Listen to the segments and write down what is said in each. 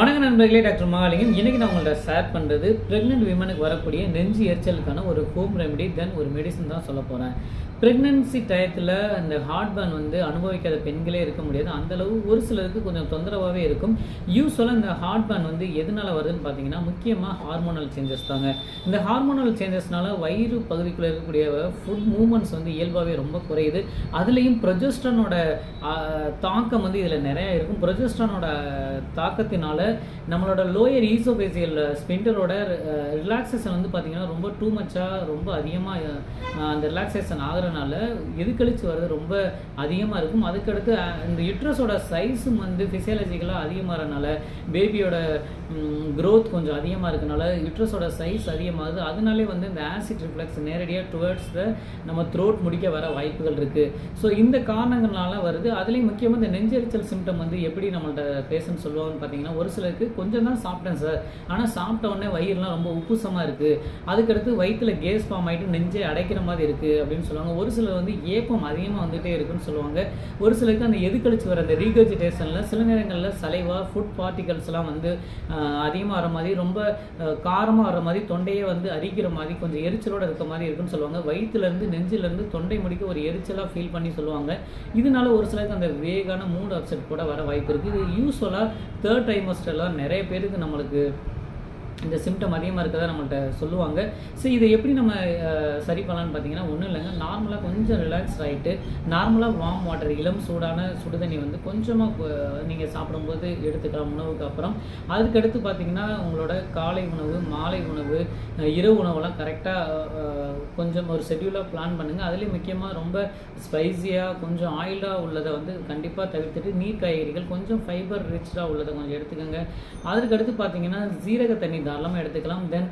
வணக்க நண்பர்களே டாக்டர் மகாலிங்கம் இன்னைக்கு நான் உங்கள்ட்ட ஷேர் பண்ணுறது ப்ரெக்னென்ட் விமனுக்கு வரக்கூடிய நெஞ்சு எரிச்சலுக்கான ஒரு ஹோம் ரெமெடி தென் ஒரு மெடிசன் தான் சொல்ல போகிறேன் ப்ரெக்னென்சி டயத்தில் அந்த ஹார்ட் பர்ன் வந்து அனுபவிக்காத பெண்களே இருக்க முடியாது. அந்தளவு ஒரு சிலருக்கு கொஞ்சம் தொந்தரவாகவே இருக்கும். யூஸ்வலாக இந்த ஹார்ட் பர்ன் வந்து எதனால வருதுன்னு பார்த்தீங்கன்னா முக்கியமாக ஹார்மோனல் சேஞ்சஸ் தாங்க. இந்த ஹார்மோனல் சேஞ்சஸ்னால வயிறு பகுதிக்குள்ளே இருக்கக்கூடிய ஃபுட் மூமெண்ட்ஸ் வந்து இயல்பாகவே ரொம்ப குறையுது. அதுலேயும் ப்ரொஜெஸ்டனோட தாக்கம் வந்து இதில் நிறையா இருக்கும். ப்ரொஜெஸ்டனோட தாக்கத்தினால நம்மளோட லோயர் ஈசோபேசியல் ஸ்பெண்டரோட ரிலாக்ஸேஷன் வந்து பார்த்திங்கன்னா ரொம்ப டூ மச்சாக ரொம்ப அதிகமாக அந்த ரிலாக்ஸேஷன் ஆகிறனால எதுக்கழிச்சு வர்றது ரொம்ப அதிகமாக இருக்கும். அதுக்கடுத்து இந்த யுட்ரஸோட சைஸும் வந்து ஃபிசியாலஜிக்கலாக அதிகமாகறனால பேபியோட க்ரோத் கொஞ்சம் அதிகமாக இருக்கனால யுட்ரஸோட சைஸ் அதிகமாகுது. அதனாலே வந்து இந்த ஆசிட் ரிஃப்ளெக்ஸ் நேரடியாக டுவர்ட்ஸ் த நம்ம த்ரோட் முடிக்க வர வாய்ப்புகள் இருக்குது ஸோ இந்த காரணங்களால வருது. அதுலேயும் முக்கியமாக இந்த நெஞ்செரிச்சல் சிம்டம் வந்து எப்படி நம்மள்ட்ட பேஷண்ட் சொல்லுவாங்கன்னு பார்த்தீங்கன்னா ஒரு சிலருக்கு கொஞ்சம் தான் சாப்பிட்டேன் சார் ஆனால் சாப்பிட்ட உடனே வயிறுலாம் ரொம்ப உப்புசமாக இருக்குது அதுக்கடுத்து வயிற்றில் கேஸ் ஃபார்ம் ஆகிட்டு நெஞ்சை அடைக்கிற மாதிரி இருக்குது அப்படின்னு சொல்லுவாங்க. ஒரு சிலர் வந்து ஏப்பம் அதிகமாக வந்துகிட்டே இருக்குன்னு சொல்லுவாங்க. ஒரு சிலருக்கு அந்த எதுக்கழிச்சு வர அந்த ரீகர்ஜிடேஷனில் சில நேரங்களில் சலைவா ஃபுட் பார்ட்டிகல்ஸ்லாம் வந்து அதிகமாக வர மாதிரி ரொம்ப காரமாக வர மாதிரி தொண்டையே வந்து அரிக்கிற மாதிரி கொஞ்சம் எரிச்சலோடு இருக்க மாதிரி இருக்குன்னு சொல்லுவாங்க. வயிற்றுலேருந்து நெஞ்சிலேருந்து தொண்டை முடிக்க ஒரு எரிச்சலாக ஃபீல் பண்ணி சொல்லுவாங்க. இதனால ஒரு சிலருக்கு அந்த வேகான மூட் அப்செட் கூட வர வாய்ப்பு இருக்குது இது யூஸ்வலாக தேர்ட் டைமஸ்டர்லாம் நிறைய பேருக்கு நம்மளுக்கு இந்த சிம்டம் அதிகமாக இருக்கிறதா நம்மள்கிட்ட சொல்லுவாங்க. ஸோ இதை எப்படி நம்ம சரி பண்ணலான்னு பார்த்தீங்கன்னா ஒன்றும் இல்லைங்க. நார்மலாக கொஞ்சம் ரிலாக்ஸ் ஆகிட்டு நார்மலாக வார்ம் வாட்டர் இளம் சூடான சுடுதண்ணி வந்து கொஞ்சமாக நீங்கள் சாப்பிடும்போது எடுத்துக்கலாம் உணவுக்கு அப்புறம். அதுக்கடுத்து பார்த்தீங்கன்னா உங்களோட காலை உணவு மாலை உணவு இரவு உணவெல்லாம் கரெக்டாக கொஞ்சம் ஒரு ஷெட்யூலாக பிளான் பண்ணுங்கள் அதுலேயும் முக்கியமாக ரொம்ப ஸ்பைசியாக கொஞ்சம் ஆயிலாக உள்ளதை வந்து கண்டிப்பாக தவிர்த்துட்டு நீர் காய்கறிகள் கொஞ்சம் ஃபைபர் ரிச்சாக உள்ளதை கொஞ்சம் எடுத்துக்கோங்க. அதுக்கடுத்து பார்த்தீங்கன்னா ஜீரக தண்ணி தாராளமாக எடுத்துக்கலாம். தென்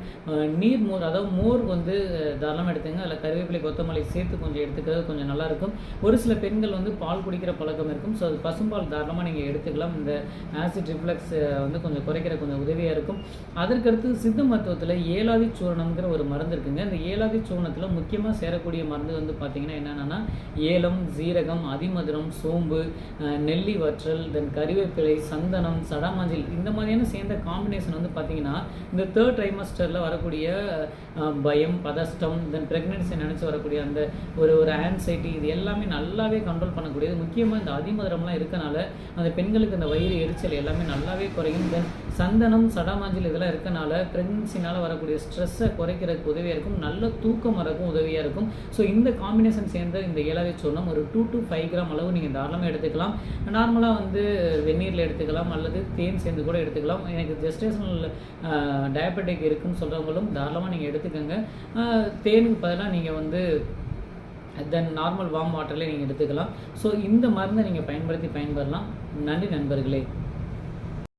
நீர் மோர் அதாவது மோர் வந்து தாராளமாக எடுத்துங்க அதில் கருவேப்பிலை கொத்தமல்லி சேர்த்து கொஞ்சம் எடுத்துக்கிறது கொஞ்சம் நல்லாயிருக்கும். ஒரு சில பெண்கள் வந்து பால் குடிக்கிற பழக்கம் இருக்கும். ஸோ அது பசும்பால் தாராளமாக நீங்கள் எடுத்துக்கலாம். இந்த ஆசிட் ரிஃப்ளக்ஸ் வந்து கொஞ்சம் குறைக்கிற கொஞ்சம் உதவியாக இருக்கும். அதற்கடுத்து சித்த மருத்துவத்தில் ஏலாதி சூரணம்ங்கிற ஒரு மருந்து இருக்குங்க. இந்த ஏலாதி சூரணத்தில் முக்கியமாக சேரக்கூடிய மருந்து வந்து பார்த்திங்கன்னா என்னென்னா ஏலம் ஜீரகம் அதிமதுரம் சோம்பு நெல்லி வற்றல் தென் கருவேப்பிலை சந்தனம் சடாமஞ்சள் இந்த மாதிரியான சேர்ந்த காம்பினேஷன் வந்து பார்த்திங்கன்னா இந்த தேர்ட் ட்ரைமஸ்டரில் வரக்கூடிய பயம் பதஷ்டம் தென் ப்ரெக்னென்சி நினச்சி வரக்கூடிய அந்த ஒரு ஒரு ஆன்சைட்டி இது எல்லாமே நல்லாவே கண்ட்ரோல் பண்ணக்கூடியது. முக்கியமாக இந்த அதிமதுரம்லாம் இருக்கனால அந்த பெண்களுக்கு அந்த வயிறு எரிச்சல் எல்லாமே நல்லாவே குறையும். தென் சந்தனம் சடாமாஞ்சல் இதெல்லாம் இருக்கனால ப்ரெக்னென்சினால் வரக்கூடிய ஸ்ட்ரெஸ்ஸை குறைக்கிறதுக்கு உதவியாக இருக்கும். நல்ல தூக்கம் வரக்கும் உதவியாக இருக்கும். ஸோ இந்த காம்பினேஷன் சேர்ந்த இந்த ஏழாவது சொன்னம் ஒரு டூ டு ஃபைவ் கிராம் அளவு நீங்கள் தாராளமாக எடுத்துக்கலாம். நார்மலாக வந்து வெந்நீரில் எடுத்துக்கலாம் அல்லது தேன் சேர்ந்து கூட எடுத்துக்கலாம். எனக்கு ஜெஸ்டேஷனல் டயபெட்டிக் இருக்குன்னு சொல்கிறவங்களும் தாராளமாக நீங்கள் எடுத்துக்கோங்க. தேனுக்கு பதிலாக நீங்கள் வந்து தென் நார்மல் வார்ம் வாட்டர்லேயே நீங்கள் எடுத்துக்கலாம். ஸோ இந்த மருந்தை நீங்கள் பயன்படுத்தி பயன்பெறலாம். நன்றி நண்பர்களே.